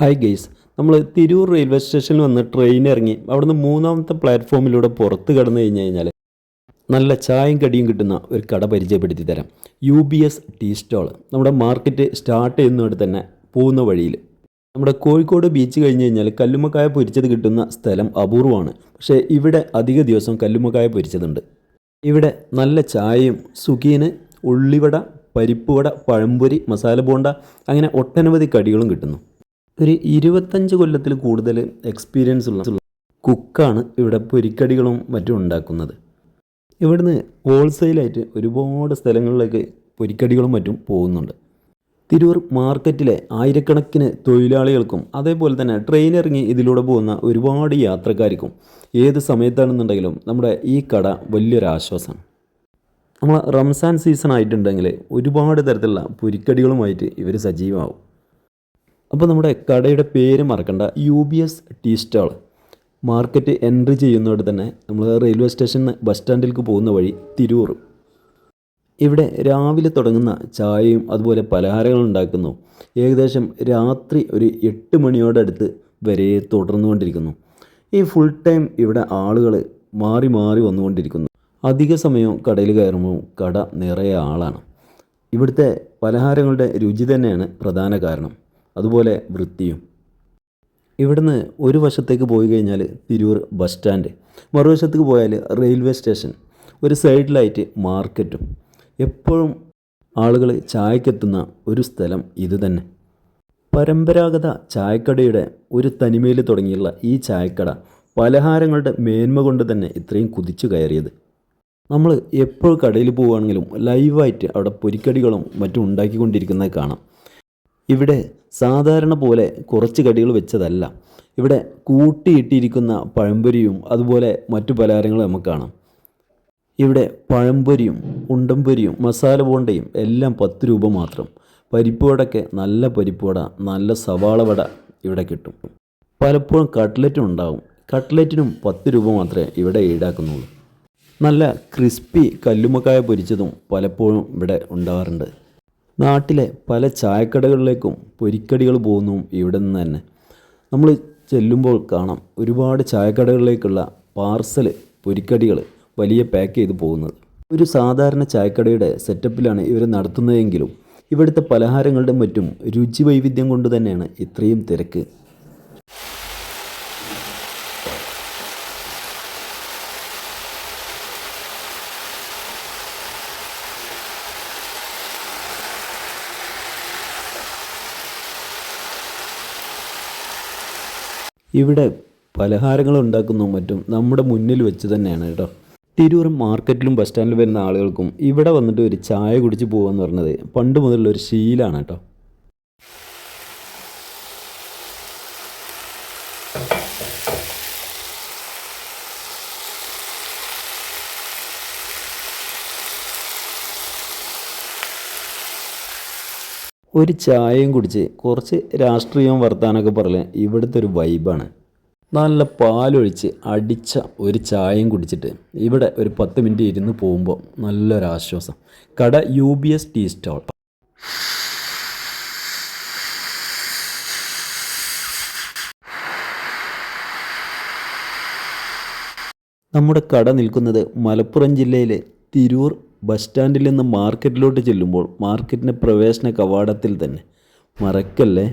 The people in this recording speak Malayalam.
ഹായ് ഗെയ്സ് നമ്മൾ തിരൂർ റെയിൽവേ സ്റ്റേഷനിൽ വന്ന് ട്രെയിൻ ഇറങ്ങി. അവിടുന്ന് മൂന്നാമത്തെ പ്ലാറ്റ്ഫോമിലൂടെ പുറത്ത് കടന്നു കഴിഞ്ഞ് കഴിഞ്ഞാൽ നല്ല ചായയും കടിയും കിട്ടുന്ന ഒരു കട പരിചയപ്പെടുത്തി തരാം. U B S tea stall നമ്മുടെ മാർക്കറ്റ് സ്റ്റാർട്ട് ചെയ്യുന്നവിടെ തന്നെ പോകുന്ന വഴിയിൽ നമ്മുടെ കോഴിക്കോട് ബീച്ച് കഴിഞ്ഞ് കഴിഞ്ഞാൽ കല്ലുമ്മക്കായ പൊരിച്ചത് കിട്ടുന്ന സ്ഥലം അപൂർവമാണ്. പക്ഷേ ഇവിടെ അധിക ദിവസം കല്ലുമ്മക്കായ പൊരിച്ചതുണ്ട്. ഇവിടെ നല്ല ചായയും സുഖീന് ഉള്ളിവട പരിപ്പുവട പഴംപൊരി മസാല ബോണ്ട അങ്ങനെ ഒട്ടനവധി കടികളും കിട്ടുന്നു. ഒരു ഇരുപത്തഞ്ച് കൊല്ലത്തിൽ കൂടുതൽ എക്സ്പീരിയൻസ് ഉള്ള കുക്കാണ് ഇവിടെ പൊരിക്കടികളും മറ്റും ഉണ്ടാക്കുന്നത്. ഇവിടുന്ന് ഹോൾസെയിലായിട്ട് ഒരുപാട് സ്ഥലങ്ങളിലേക്ക് പൊരിക്കടികളും മറ്റും പോകുന്നുണ്ട്. തിരൂർ മാർക്കറ്റിലെ ആയിരക്കണക്കിന് തൊഴിലാളികൾക്കും അതേപോലെ തന്നെ ട്രെയിൻ ഇറങ്ങി ഇതിലൂടെ പോകുന്ന ഒരുപാട് യാത്രക്കാർക്കും ഏത് സമയത്താണെന്നുണ്ടെങ്കിലും നമ്മുടെ ഈ കട വലിയൊരു ആശ്വാസമാണ് നമ്മൾ റംസാൻ സീസൺ ആയിട്ടുണ്ടെങ്കിൽ ഒരുപാട് തരത്തിലുള്ള പൊരിക്കടികളുമായിട്ട് ഇവർ സജീവമാവും. അപ്പോൾ നമ്മുടെ കടയുടെ പേര് മറക്കണ്ട. U B S tea stall market entry ചെയ്യുന്നതോടെ തന്നെ നമ്മൾ റെയിൽവേ സ്റ്റേഷൻ ബസ് സ്റ്റാൻഡിലേക്ക് പോകുന്ന വഴി തിരൂർ. ഇവിടെ രാവിലെ തുടങ്ങുന്ന ചായയും അതുപോലെ പലഹാരങ്ങളും ഉണ്ടാക്കുന്നു. ഏകദേശം രാത്രി ഒരു എട്ട് മണിയോടടുത്ത് വരെ തുടർന്നുകൊണ്ടിരിക്കുന്നു ഈ ഫുൾ ടൈം ഇവിടെ ആളുകൾ മാറി മാറി വന്നുകൊണ്ടിരിക്കുന്നു. അധിക സമയവും കടയിൽ കയറുമ്പോൾ കട നിറയെ ആളാണ്. ഇവിടുത്തെ പലഹാരങ്ങളുടെ രുചി തന്നെയാണ് പ്രധാന കാരണം. അതുപോലെ വൃത്തിയും. ഇവിടുന്ന് ഒരു വശത്തേക്ക് പോയി കഴിഞ്ഞാൽ തിരൂർ ബസ് സ്റ്റാൻഡ്. മറുവശത്തേക്ക് പോയാൽ റെയിൽവേ സ്റ്റേഷൻ. ഒരു സൈഡിലായിട്ട് മാർക്കറ്റും. എപ്പോഴും ആളുകൾ ചായക്കെത്തുന്ന ഒരു സ്ഥലം ഇത് തന്നെ. പരമ്പരാഗത ചായക്കടയുടെ ഒരു തനിമയിൽ തുടങ്ങിയുള്ള ഈ ചായക്കട പലഹാരങ്ങളുടെ മേന്മ കൊണ്ട് തന്നെ ഇത്രയും കുതിച്ചു കയറിയത്. നമ്മൾ എപ്പോൾ കടയിൽ പോവുകയാണെങ്കിലും ലൈവായിട്ട് അവിടെ പൊരിക്കടികളും മറ്റും ഉണ്ടാക്കിക്കൊണ്ടിരിക്കുന്നത് കാണാം. ഇവിടെ സാധാരണ പോലെ കുറച്ച് കടികൾ വെച്ചതല്ല. ഇവിടെ കൂട്ടിയിട്ടിരിക്കുന്ന പഴംപൊരിയും അതുപോലെ മറ്റു പലഹാരങ്ങളും നമുക്ക് കാണാം. ഇവിടെ പഴംപൊരിയും ഉണ്ടംപൊരിയും മസാല ബോണ്ടയും എല്ലാം പത്ത് രൂപ മാത്രം. പരിപ്പ് വടക്ക് നല്ല പരിപ്പുവട നല്ല സവാള വട ഇവിടെ കിട്ടും. പലപ്പോഴും കട്ട്ലറ്റും ഉണ്ടാവും. കട്ട്ലറ്റിനും പത്ത് രൂപ മാത്രമേ ഇവിടെ ഈടാക്കുന്നുള്ളൂ. നല്ല ക്രിസ്പി കല്ലുമക്കായ പൊരിച്ചതും പലപ്പോഴും ഇവിടെ ഉണ്ടാവാറുണ്ട്. നാട്ടിലെ പല ചായക്കടകളിലേക്കും പൊരിക്കടികൾ പോകുന്നു ഇവിടെ നിന്ന് തന്നെ. നമ്മൾ ചെല്ലുമ്പോൾ കാണാം ഒരുപാട് ചായക്കടകളിലേക്കുള്ള പാർസൽ പൊരിക്കടികൾ വലിയ പാക്ക് ചെയ്ത് പോകുന്നത്. ഒരു സാധാരണ ചായക്കടയുടെ സെറ്റപ്പിലാണ് ഇവർ നടത്തുന്നതെങ്കിലും ഇവിടുത്തെ പലഹാരങ്ങളുടെ മറ്റും രുചി വൈവിധ്യം കൊണ്ട് തന്നെയാണ് ഇത്രയും തിരക്ക്. ഇവിടെ പലഹാരങ്ങൾ ഉണ്ടാക്കുന്നു മറ്റും നമ്മുടെ മുന്നിൽ വെച്ച് തന്നെയാണ് കേട്ടോ. തിരൂർ മാർക്കറ്റിലും ബസ് സ്റ്റാൻഡിലും വരുന്ന ആളുകൾക്കും ഇവിടെ വന്നിട്ട് ഒരു ചായ കുടിച്ച് പോകുക പറഞ്ഞത് പണ്ട് മുതലുള്ള ഒരു ശീലമാണ് കേട്ടോ. ഒരു ചായയും കുടിച്ച് കുറച്ച് രാഷ്ട്രീയവും വർത്താനമൊക്കെ പറഞ്ഞാൽ ഇവിടുത്തെ ഒരു വൈബാണ്. നല്ല പാലൊഴിച്ച് അടിച്ച ഒരു ചായയും കുടിച്ചിട്ട് ഇവിടെ ഒരു പത്ത് മിനിറ്റ് ഇരുന്ന് പോകുമ്പോൾ നല്ലൊരാശ്വാസം കട U B S tea stall. നമ്മുടെ കട നിൽക്കുന്നത് മലപ്പുറം ജില്ലയിലെ തിരൂർ ബസ് സ്റ്റാൻഡിൽ നിന്ന് മാർക്കറ്റിലോട്ട് ചെല്ലുമ്പോൾ മാർക്കറ്റിന്റെ പ്രവേശന കവാടത്തിൽ തന്നെ. മറക്കല്ലേ?